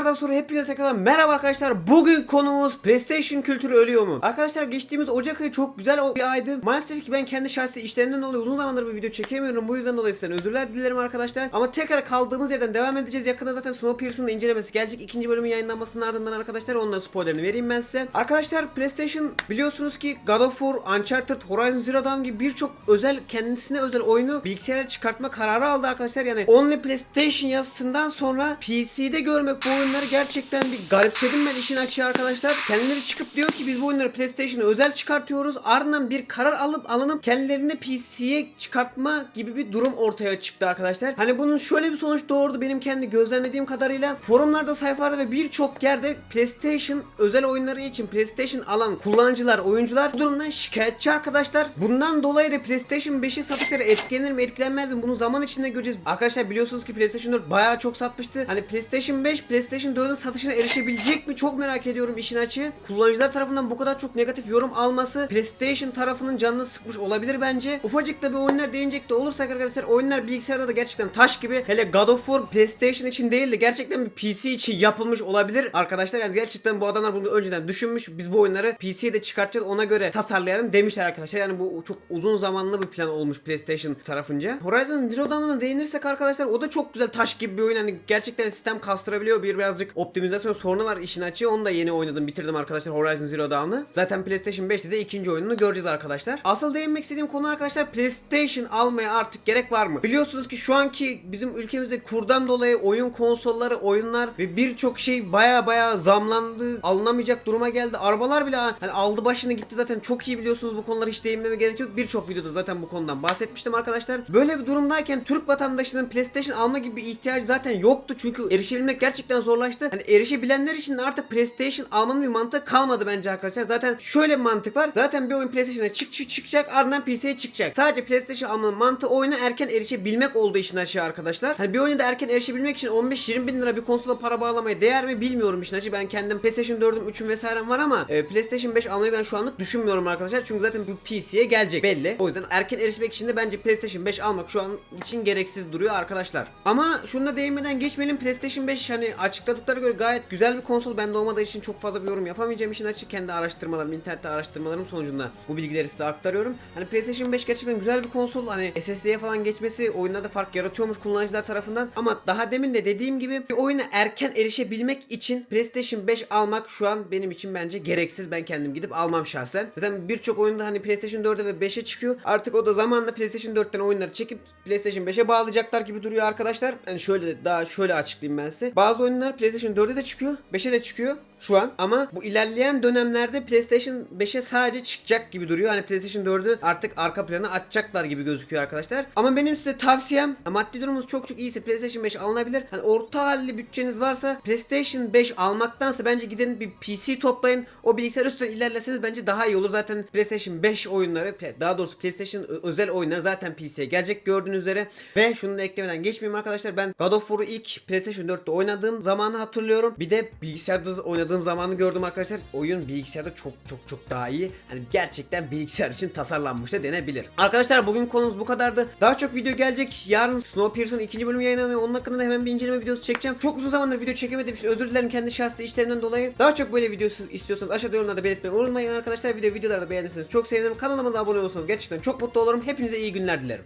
aradan sonra hepinize tekrardan merhaba arkadaşlar. Bugün konumuz PlayStation kültürü ölüyor mu? Arkadaşlar geçtiğimiz Ocak ayı çok güzel bir aydı. Maalesef ki ben kendi şahsi işlerimden dolayı uzun zamandır bir video çekemiyorum. Bu yüzden dolayı sizden özürler dilerim arkadaşlar. Ama tekrar kaldığımız yerden devam edeceğiz. Yakında zaten Snowpiercer'ın incelemesi gelecek. İkinci bölümün yayınlanmasının ardından arkadaşlar onların spoilerini vereyim ben size. Arkadaşlar PlayStation biliyorsunuz ki God of War, Uncharted, Horizon Zero Dawn gibi birçok özel kendisine özel oyunu bilgisayara çıkartma kararı aldı arkadaşlar. Yani Only PlayStation yazısından sonra PC'de görmek bu oyunları gerçekten bir garipsedim ben işin açığı arkadaşlar. Kendileri çıkıp diyor ki biz bu oyunları PlayStation'a özel çıkartıyoruz. Ardından bir karar alıp alınıp kendilerini PC'ye çıkartma gibi bir durum ortaya çıktı arkadaşlar. Hani bunun şöyle bir sonuç doğurdu benim kendi gözlemlediğim kadarıyla. Forumlarda, sayfalarda ve birçok yerde PlayStation özel oyunları için PlayStation alan kullanıcılar, oyuncular bu durumdan şikayetçi arkadaşlar. Bundan dolayı da PlayStation 5'in satışları etkilenir mi etkilenmez mi bunu zaman içinde göreceğiz. Arkadaşlar biliyorsunuz ki PlayStation 4 bayağı çok satmıştı. Hani PlayStation 5 PlayStation 4'ün satışına erişebilecek mi çok merak ediyorum işin açığı. Kullanıcılar tarafından bu kadar çok negatif yorum alması PlayStation tarafının canını sıkmış olabilir bence. Ufacık da bir oyunlar değinecek de olursak arkadaşlar oyunlar bilgisayarda da gerçekten taş gibi. Hele God of War PlayStation için değil de gerçekten bir PC için yapılmış olabilir arkadaşlar. Yani gerçekten bu adamlar bunu önceden düşünmüş. Biz bu oyunları PC'ye de çıkartacağız ona göre tasarlayalım demişler arkadaşlar. Yani bu çok uzun zamanlı bir plan olmuş PlayStation tarafınca. Horizon Zero Dawn'a değinirsek arkadaşlar o da çok güzel taş gibi bir oyun. Hani gerçekten sistem kastırabiliyor. Bir birazcık optimizasyon sorunu var işin açığı. Onu da yeni oynadım bitirdim arkadaşlar Horizon Zero Dawn'ı. Zaten PlayStation 5'te de ikinci oyununu göreceğiz arkadaşlar. Asıl değinmek istediğim konu arkadaşlar PlayStation almaya artık gerek var mı? Biliyorsunuz ki şu anki bizim ülkemizde kurdan dolayı oyun konsolları, oyunlar ve birçok şey baya baya zamlandı. Alınamayacak duruma geldi. Arabalar bile hani aldı başını gitti zaten çok iyi biliyorsunuz bu konulara hiç değinmeme gerek yok. Birçok videoda zaten bu konudan bahsetmiştim arkadaşlar. Böyle bir durumdayken Türk vatandaşının PlayStation alma gibi bir ihtiyacı zaten yoktu. Çünkü erişebilmek gerçekten zorlaştı. Hani erişebilenler için artık PlayStation almanın bir mantığı kalmadı bence arkadaşlar. Zaten şöyle bir mantık var. Zaten bir oyun PlayStation'a çık, çık çıkacak ardından PC'ye çıkacak. Sadece PlayStation almanın mantığı oyuna erken erişebilmek olduğu işin aşağı arkadaşlar. Hani bir oyuna da erken erişebilmek için 15-20 bin lira bir konsola para bağlamaya değer mi bilmiyorum işin açığı. Ben kendim PlayStation 4'üm 3'üm vesairem var ama e, PlayStation 5 almayı ben şu anlık düşünmüyorum arkadaşlar. Çünkü zaten bu PC'ye gelecek belli. O yüzden erken erişmek için de bence PlayStation 5 almak şu an için gereksiz duruyor arkadaşlar. Ama şunu da değinmeden geçmeyelim. PlayStation 5 hani açıkladıkları göre gayet güzel bir konsol. Ben de olmadığı için çok fazla bir yorum yapamayacağım işin açık. Kendi araştırmalarım, internette araştırmalarım sonucunda bu bilgileri size aktarıyorum. Hani PlayStation 5 gerçekten güzel bir konsol. Hani SSD'ye falan geçmesi oyunlarda fark yaratıyormuş kullanıcılar tarafından. Ama daha demin de dediğim gibi bir oyuna erken erişebilmek için PlayStation 5 almak şu an benim için bence gereksiz. Ben kendim gidip almam şahsen. Zaten birçok oyunda hani PlayStation 4'e ve 5'e çıkıyor. Artık o da zamanla PlayStation 4'ten oyunları çekip PlayStation 5'e bağlayacaklar gibi duruyor arkadaşlar. Yani şöyle daha şöyle açıklayayım ben size. Bazı oyunlar PlayStation 4'e de çıkıyor, 5'e de çıkıyor şu an ama bu ilerleyen dönemlerde PlayStation 5'e sadece çıkacak gibi duruyor. Hani PlayStation 4'ü artık arka plana açacaklar gibi gözüküyor arkadaşlar. Ama benim size tavsiyem maddi durumunuz çok çok iyiyse PlayStation 5 alınabilir. Hani orta halli bütçeniz varsa PlayStation 5 almaktansa bence gidin bir PC toplayın. O bilgisayar üstünden ilerleseniz bence daha iyi olur. Zaten PlayStation 5 oyunları daha doğrusu PlayStation özel oyunları zaten PC'ye gelecek gördüğünüz üzere. Ve şunu da eklemeden geçmeyeyim arkadaşlar. Ben God of War'u ilk PlayStation 4'te oynadığım zamanı hatırlıyorum. Bir de bilgisayarda oynadığım zamanı gördüm arkadaşlar. Oyun bilgisayarda çok çok çok daha iyi. Hani gerçekten bilgisayar için tasarlanmış da denebilir. Arkadaşlar bugün konumuz bu kadardı. Daha çok video gelecek. Yarın Snowpiercer'ın ikinci bölümü yayınlanıyor. Onun hakkında da hemen bir inceleme videosu çekeceğim. Çok uzun zamandır video çekemediğim için özür dilerim kendi şahsi işlerimden dolayı. Daha çok böyle video istiyorsanız aşağıda yorumlarda belirtmeyi unutmayın arkadaşlar. Video videoları da beğenirseniz çok sevinirim. Kanalıma da abone olursanız gerçekten çok mutlu olurum. Hepinize iyi günler dilerim.